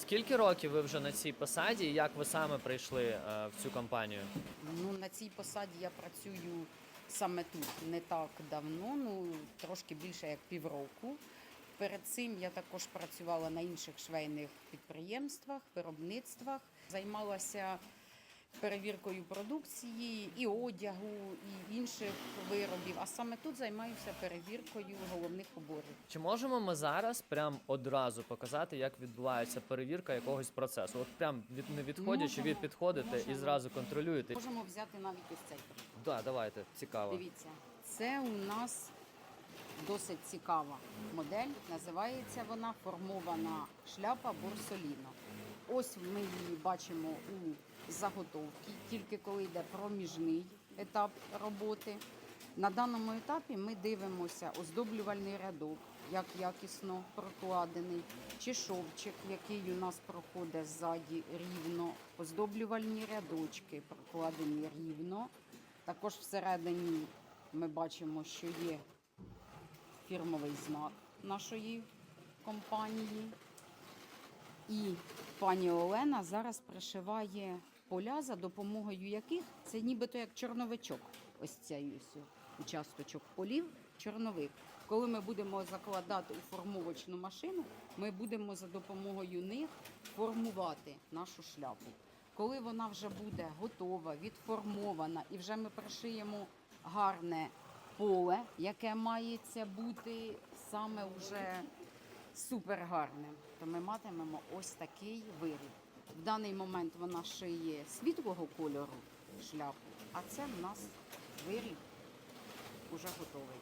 Скільки років ви вже на цій посаді? і Як ви саме прийшли е, в цю компанію? Ну, на цій посаді я працюю саме тут не так давно, ну трошки більше як півроку. Перед цим я також працювала на інших швейних підприємствах, виробництвах, займалася перевіркою продукції і одягу, і інших виробів. А саме тут займаюся перевіркою головних уборів. Чи можемо ми зараз прям одразу показати, як відбувається перевірка якогось процесу? От прям від не відходячи, Можемо, від підходите і можемо. зразу контролюєте. Можемо взяти навіть ось цей приклад. Да, давайте, цікаво. Дивіться, це у нас досить цікава модель. Називається вона формована шляпа Борсоліно. Ось ми її бачимо у заготовці, тільки коли йде проміжний етап роботи. На даному етапі ми дивимося оздоблювальний рядок, як якісно прокладений, чи шовчик, який у нас проходить ззаді рівно, оздоблювальні рядочки прокладені рівно. Також всередині ми бачимо, що є фірмовий знак нашої компанії. І пані Олена зараз пришиває поля, за допомогою яких це нібито як чорновичок. Ось цей ось участочок полів, чорновик. Коли ми будемо закладати у формовочну машину, ми будемо за допомогою них формувати нашу шляпу. Коли вона вже буде готова, відформована, і вже ми пришиємо гарне поле, яке мається бути саме вже супер гарним, то ми матимемо ось такий виріб. В даний момент вона шиє світлого кольору шляпу, а це в нас виріб уже готовий.